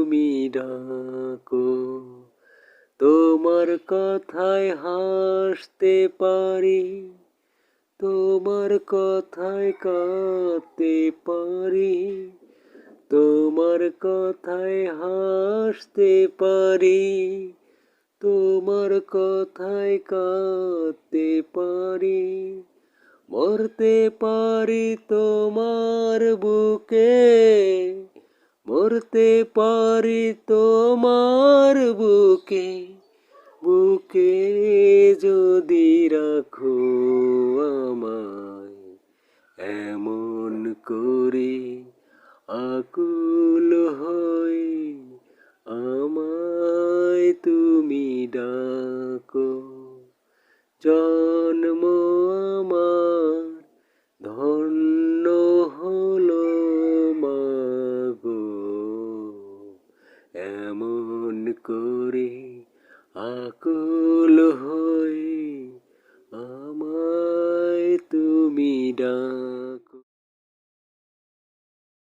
তুমি ডাকো। তোমার কথায় হাসতে পারি, তোমার কথায় কাঁদতে পারি, তোমার কথায় হাসতে পারি, তোমার কথায় কাঁদতে পারি। মরতে পারি তোমার বুকে মরতে পারি তোমার বুকে বুকে যদি রাখো আমায়, এমন করে আকুল হয় আমায় তুমি ডাকো। জন্ম করে আকুল হয়ে আমায় তুমি ডাক